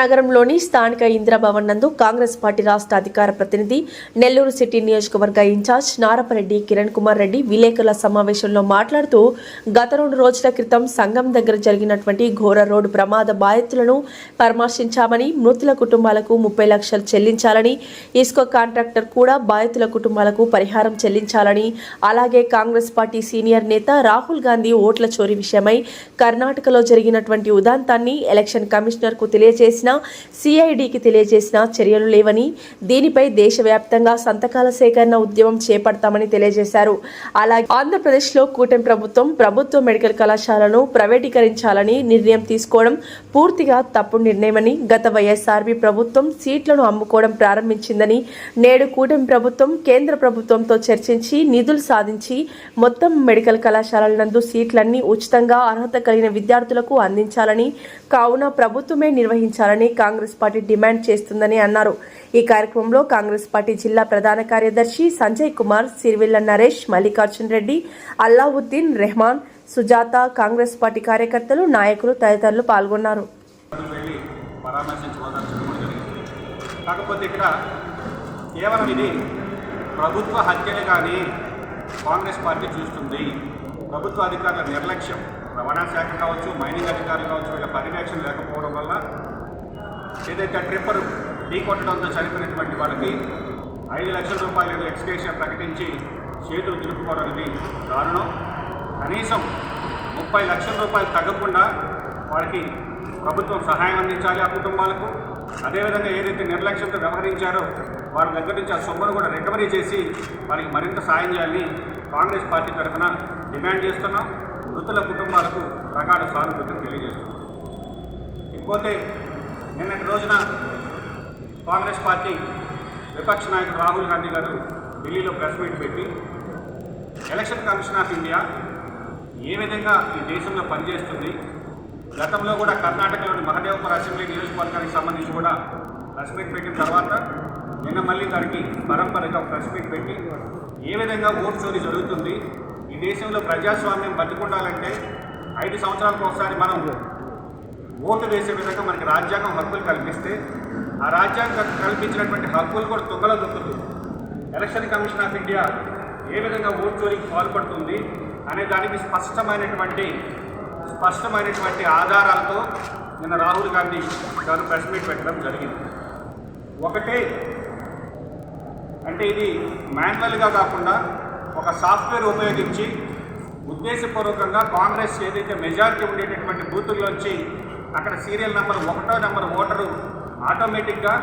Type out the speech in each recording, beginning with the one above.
నగరంలోని స్థానిక ఇందిరాభవన్ నందు కాంగ్రెస్ పార్టీ రాష్ట్ర అధికార ప్రతినిధి నెల్లూరు సిటీ నియోజకవర్గ ఇన్ఛార్జ్ నారపరెడ్డి కిరణ్ కుమార్ రెడ్డి విలేకరుల సమావేశంలో మాట్లాడుతూ గత రెండు రోజుల క్రితం సంఘం దగ్గర జరిగినటువంటి ఘోర రోడ్డు ప్రమాద బాధితులను పరామర్శించామని మృతుల కుటుంబాలకు ముప్పై లక్షలు చెల్లించాలని ఇసుక కాంట్రాక్టర్ కూడా బాధితుల కుటుంబాలకు పరిహారం చెల్లించాలని అలాగే కాంగ్రెస్ పార్టీ సీనియర్ నేత రాహుల్ గాంధీ ఓట్ల చోరీ విషయమై కర్ణాటకలో జరిగినటువంటి ఉదాంతాన్ని ఎలక్షన్ కమిషనర్కు తెలియజేసిన చేసినా సిఐడికి తెలియజేసిన చర్యలు లేవని దీనిపై దేశవ్యాప్తంగా సంతకాల సేకరణ ఉద్యమం చేపడతామని తెలియజేశారు. అలాగే ఆంధ్రప్రదేశ్లో కూటమి ప్రభుత్వం ప్రభుత్వ మెడికల్ కళాశాలను ప్రైవేటీకరించాలని నిర్ణయం తీసుకోవడం పూర్తిగా తప్పుడు నిర్ణయమని గత వైఎస్ఆర్బి ప్రభుత్వం సీట్లను అమ్ముకోవడం ప్రారంభించిందని నేడు కూటమి ప్రభుత్వం కేంద్ర ప్రభుత్వంతో చర్చించి నిధులు సాధించి మొత్తం మెడికల్ కళాశాలల నందు సీట్లన్నీ ఉచితంగా అర్హత కలిగిన విద్యార్థులకు అందించాలని కావున ప్రభుత్వమే నిర్వహించాలని చేయాలని కాంగ్రెస్ పార్టీ డిమాండ్ చేస్తుందని అన్నారు. ఈ కార్యక్రమంలో కాంగ్రెస్ పార్టీ జిల్లా ప్రధాన కార్యదర్శి సంజయ్ కుమార్ సిరివిల్ల నరేష్ మల్లికార్జున్ రెడ్డి అల్లావుద్దీన్ రెహమాన్ సుజాత కాంగ్రెస్ పార్టీ కార్యకర్తలు నాయకులు తదితరులు పాల్గొన్నారు. కాకపోతే ఇక్కడ కేవలం ఇది ప్రభుత్వ హత్యలు కానీ కాంగ్రెస్ పార్టీ చూస్తుంది. ప్రభుత్వ అధికారుల నిర్లక్ష్యం రవాణా శాఖ కావచ్చు మైనింగ్ అధికారులు కావచ్చు వీళ్ళ పర్యవేక్షణ లేకపోవడం వల్ల ఏదైతే ట్రిప్పర్ ఢీ కొట్టడంతో చనిపోయినటువంటి వాళ్ళకి ఐదు లక్షల రూపాయలు ఎక్స్కేషన్ ప్రకటించి చేతులు దులుపుకోవడం అనేది దారుణం. కనీసం ముప్పై లక్షల రూపాయలు తగ్గకుండా వాళ్ళకి ప్రభుత్వం సహాయం అందించాలి ఆ కుటుంబాలకు. అదేవిధంగా ఏదైతే నిర్లక్ష్యంతో వ్యవహరించారో వాళ్ళ దగ్గర నుంచి ఆ సొమ్మును కూడా రికవరీ చేసి వారికి మరింత సాయం చేయాలని కాంగ్రెస్ పార్టీ తరఫున డిమాండ్ చేస్తున్నాం. మృతుల కుటుంబాలకు ప్రగాఢ సానుభూతిని తెలియజేస్తున్నాం. ఇకపోతే నిన్నటి రోజున కాంగ్రెస్ పార్టీ విపక్ష నాయకుడు రాహుల్ గాంధీ గారు ఢిల్లీలో ప్రెస్ మీట్ పెట్టి ఎలక్షన్ కమిషన్ ఆఫ్ ఇండియా ఏ విధంగా ఈ దేశంలో పనిచేస్తుంది గతంలో కూడా కర్ణాటకలోని మహదేవపుర అసెంబ్లీ నియోజకవర్గానికి సంబంధించి కూడా ప్రెస్ మీట్ పెట్టిన తర్వాత నిన్న మళ్ళీ దానికి పరంపరగా ప్రెస్ మీట్ పెట్టి ఏ విధంగా ఓటు చోరీ జరుగుతుంది ఈ దేశంలో ప్రజాస్వామ్యం బతికుండాలంటే ఐదు సంవత్సరాలకు ఒకసారి మనం ఓటు వేసే విధంగా మనకి రాజ్యాంగం హక్కులు కల్పిస్తే ఆ రాజ్యాంగం కల్పించినటువంటి హక్కులు కూడా తుంగలో దొక్కుతుంది ఎలక్షన్ కమిషన్ ఆఫ్ ఇండియా ఏ విధంగా ఓటు చోరీకి పాల్పడుతుంది అనే దానికి స్పష్టమైనటువంటి స్పష్టమైనటువంటి ఆధారాలతో నిన్న రాహుల్ గాంధీ గారు ప్రెస్ మీట్ పెట్టడం జరిగింది. ఒకటే అంటే ఇది మాన్యువల్గా కాకుండా ఒక సాఫ్ట్వేర్ ఉపయోగించి ఉద్దేశపూర్వకంగా కాంగ్రెస్ ఏదైతే మెజారిటీ ఉండేటటువంటి బూతుల్లోంచి అక్కడ సీరియల్ నెంబర్ ఒకటో నెంబర్ ఓటరు ఆటోమేటిక్గా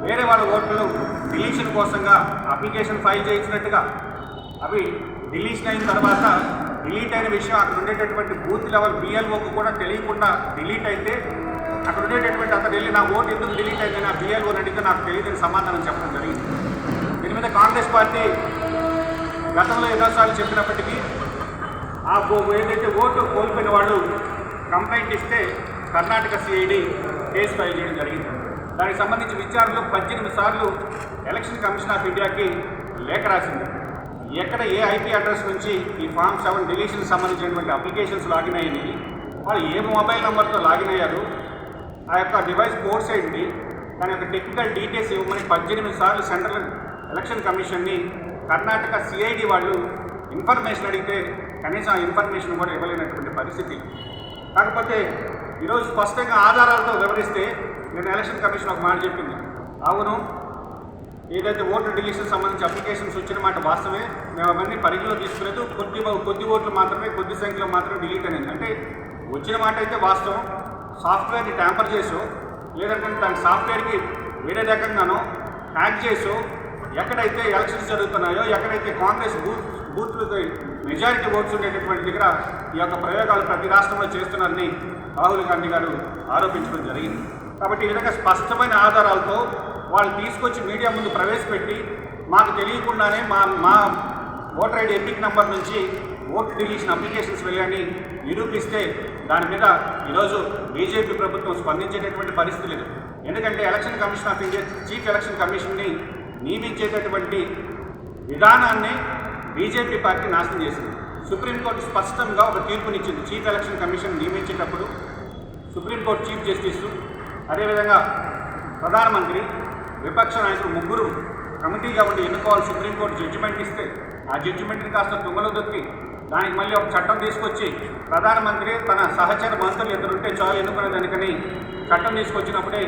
వేరే వాళ్ళ ఓటర్లు డిలీషన్ కోసంగా అప్లికేషన్ ఫైల్ చేయించినట్టుగా. అవి డిలీషన్ అయిన తర్వాత డిలీట్ అయిన విషయం అక్కడ ఉండేటటువంటి బూత్ లెవెల్ బిఎల్ఓకు కూడా తెలియకుండా డిలీట్ అయితే అక్కడ ఉండేటటువంటి అతను వెళ్ళి నా ఓటు ఎందుకు డిలీట్ అయింది? నా బిఎల్ఓ అడిగితే నాకు తెలియదని సమాధానం చెప్పడం జరిగింది. దీని మీద కాంగ్రెస్ పార్టీ గతంలో ఎన్నోసార్లు చెప్పినప్పటికీ ఆ ఓ- ఏదైతే ఓటు కోల్పోయిన వాళ్ళు కంప్లైంట్ ఇస్తే కర్ణాటక సిఐడి కేసు ఫైల్ చేయడం జరిగింది. దానికి సంబంధించి విచారణలో పద్దెనిమిది సార్లు ఎలక్షన్ కమిషన్ ఆఫ్ ఇండియాకి లేఖ రాసింది. ఎక్కడ ఏ ఐపీ అడ్రస్ నుంచి ఈ ఫామ్ సెవెన్ డిలీషన్ సంబంధించినటువంటి అప్లికేషన్స్ లాగిన్ అయ్యాయి వాళ్ళు ఏ మొబైల్ నెంబర్తో లాగిన్ అయ్యారు ఆ యొక్క డివైస్ కోర్స్ ఏంటి దాని యొక్క టెక్నికల్ డీటెయిల్స్ ఇవ్వమని పద్దెనిమిది సార్లు సెంట్రల్ ఎలక్షన్ కమిషన్ని కర్ణాటక సిఐడి వాళ్ళు ఇన్ఫర్మేషన్ అడిగితే కనీసం ఆ ఇన్ఫర్మేషన్ కూడా ఇవ్వలేనటువంటి పరిస్థితి. కాకపోతే ఈరోజు స్పష్టంగా ఆధారాలతో వివరిస్తే నేను ఎలక్షన్ కమిషన్ ఒక మాట చెప్పింది. అవును ఏదైతే ఓటర్ డిలీషన్ సంబంధించి అప్లికేషన్స్ వచ్చిన మాట వాస్తవమే మేము అవన్నీ పరిగణలో తీసుకోలేదు కొద్ది కొద్ది ఓట్లు మాత్రమే కొద్ది సంఖ్యలో మాత్రమే డిలీట్ అనేది అంటే వచ్చిన మాట అయితే వాస్తవం సాఫ్ట్వేర్ని ట్యాంపర్ చేసో లేదంటే దాని సాఫ్ట్వేర్కి వేరే రకంగానో హ్యాక్ చేసో ఎక్కడైతే ఎలక్షన్స్ జరుగుతున్నాయో ఎక్కడైతే కాంగ్రెస్ బూత్ బూత్లకు మెజారిటీ ఓట్స్ ఉండేటటువంటి దగ్గర ఈ యొక్క ప్రయోగాలు ప్రతి రాష్ట్రంలో చేస్తున్నారని రాహుల్ గాంధీ గారు ఆరోపించడం జరిగింది. కాబట్టి ఈ విధంగా స్పష్టమైన ఆధారాలతో వాళ్ళు తీసుకొచ్చి మీడియా ముందు ప్రవేశపెట్టి మాకు తెలియకుండానే మా మా ఓటర్ ఐడి ఎపిక్ నెంబర్ నుంచి ఓటు డిలీషన్ అప్లికేషన్స్ వెళ్ళాయని నిరూపిస్తే దాని మీద ఈరోజు బీజేపీ ప్రభుత్వం స్పందించేటటువంటి పరిస్థితి లేదు. ఎందుకంటే election commission of India chief election కమిషన్ని నియమించేటటువంటి విధానాన్ని బీజేపీ పార్టీ నాశనం చేసింది. సుప్రీంకోర్టు స్పష్టంగా ఒక తీర్పునిచ్చింది. చీఫ్ ఎలక్షన్ కమిషన్ నియమించేటప్పుడు సుప్రీంకోర్టు చీఫ్ జస్టిస్ అదేవిధంగా ప్రధానమంత్రి విపక్ష నాయకులు ముగ్గురు కమిటీగా ఉండి ఎన్నుకోవాలి సుప్రీంకోర్టు జడ్జిమెంట్ ఇస్తే ఆ జడ్జిమెంట్ని కాస్త తుంగలో దొక్కి దానికి మళ్ళీ ఒక చట్టం తీసుకొచ్చి ప్రధానమంత్రి తన సహచర మంత్రులు ఎదురుంటే చాలు ఎన్నుకునే దానికని చట్టం తీసుకొచ్చినప్పుడే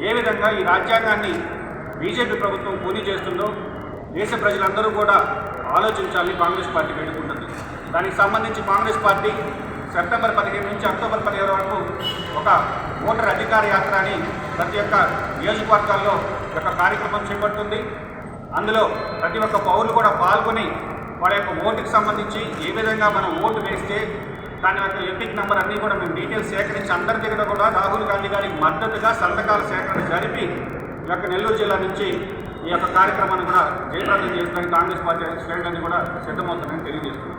ఏ విధంగా ఈ రాజ్యాంగాన్ని బీజేపీ ప్రభుత్వం కూలీ చేస్తుందో దేశ ప్రజలందరూ కూడా ఆలోచించాలని కాంగ్రెస్ పార్టీ పెట్టుకుంటుంది దానికి సంబంధించి కాంగ్రెస్ పార్టీ సెప్టెంబర్ పదిహేను నుంచి అక్టోబర్ పదిహేను వరకు ఒక ఓటర్ అధికార యాత్ర అని ప్రతి ఒక్క నియోజకవర్గాల్లో ఒక కార్యక్రమం చేపడుతుంది. అందులో ప్రతి ఒక్క పౌరులు కూడా పాల్గొని వారి యొక్క ఓటుకి సంబంధించి ఏ విధంగా మనం ఓటు వేస్తే దాని యొక్క ఎపిక్ నెంబర్ అన్నీ కూడా మేము డీటెయిల్స్ సేకరించి అందరి దగ్గర కూడా రాహుల్ గాంధీ గారికి మద్దతుగా సంతకాల సేకరణ జరిపి ఈ యొక్క నెల్లూరు జిల్లా నుంచి ఈ యొక్క కార్యక్రమాన్ని కూడా జయప్రదం చేయడానికి కాంగ్రెస్ పార్టీ శ్రేణులన్నీ కూడా సిద్ధమవుతుందని తెలియజేస్తున్నాం.